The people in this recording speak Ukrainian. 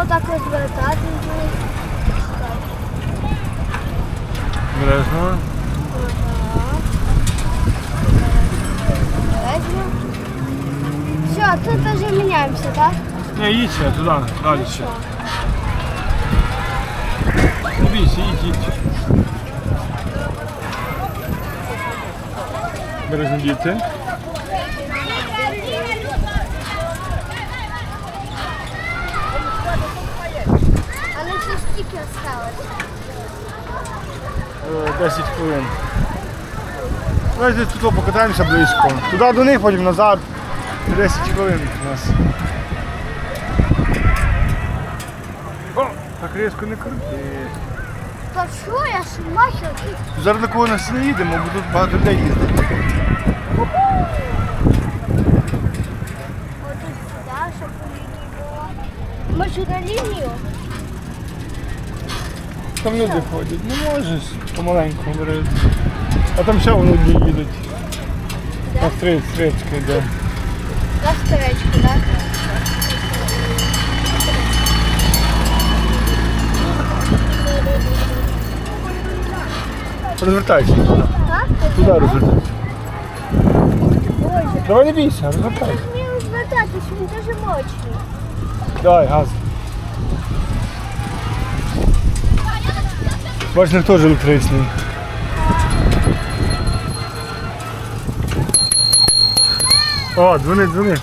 розвертати. Бережно. Все, тут уже меняемся, да? Не, їдь ще туди, далі ще. Не бійся, їдь, їдь. Бережно На стільки осталось. Е, 10 хвилин. Давайте тут покатаємося близько. Туди до них, потім назад. 10 хвилин у нас. О, так різко не крути. Та що, я ж махер. Зараз такого нас не їдемо, бо тут багато людей їздить. Отут сюди, на лінію? Там люди ходять. Не можеш помаленьку говорити. А там ще вони їдуть. На стріч, стрічки йде. На стречку, так? Розвертайся. Так? Туди розвертайся. Давай не бійся, розвертайся. Не розвертатись, він дуже мощний. Давай, газ. Бач, не теж електричний. О, дзвони, дзвони.